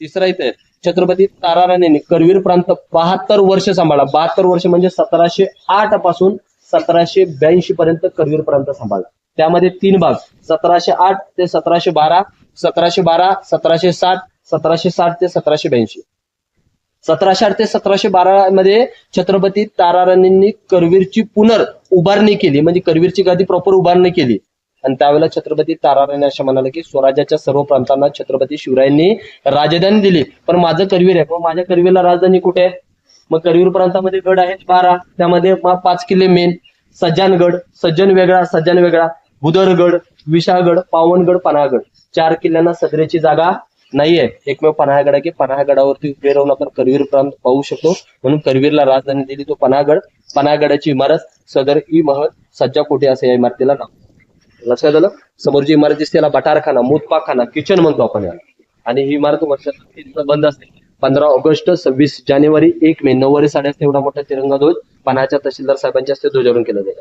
तिसरा इथे छत्रपती ताराराणीने करवीर प्रांत बहात्तर वर्ष सांभाळला. बहात्तर वर्ष म्हणजे सतराशे आठपासून सतराशे ब्याऐंशी पर्यंत करवीर प्रांत सांभाळला. त्यामध्ये तीन भाग. सतराशे आठ ते सतराशे बारा सतराशे बारा सतराशे साठ सतराशे साठ ते सतराशे ब्याऐंशी. सतराशे आठ ते सतराशे बारा मध्ये छत्रपती ताराराणींनी करवीरची पुनर् उभारणी केली. म्हणजे करवीरची गादी प्रॉपर उभारणी केली. आणि त्यावेळेला छत्रपती ताराराणी असं म्हणाले की स्वराज्याच्या सर्व प्रांतांना छत्रपती शिवरायांनी राजधानी दिली. पण माझं करवीर आहे. मग माझ्या करवीरला राजधानी कुठे आहे? मग करवीर प्रांतामध्ये गड आहेत बारा. त्यामध्ये पाच किल्ले मेन सज्जनगड सज्जन वेगळा सज्जन वेगळा. बुदरगड विशाळगड पावनगड पन्हाळगड. चार किल्ल्यांना सदरेची जागा नाहीये. एकमेव पन्हाळगड आहे की पन्हाळगडावरती उभे राहून आपण करवीर प्रांत पाहू शकतो. म्हणून करवीरला राजधानी दिली तो पन्हाळगड. पन्हाळगडाची इमारत सदर ई महल सज्जा कोठे असे या इमारतीला नाव लक्षात आलं समोर जी इमारत दिसते त्याला बटारखाना मुतपाखाना किचन म्हणतो आपण याला. आणि ही इमारत वर्षात बंद असते. पंधरा ऑगस्ट सव्वीस जानेवारी एक मे नऊवारी साडे असते एवढा मोठा तिरंगा ध्वज पन्हाच्या तहसीलदार साहेबांच्या हस्ते ध्वजारोहण केलं जातं.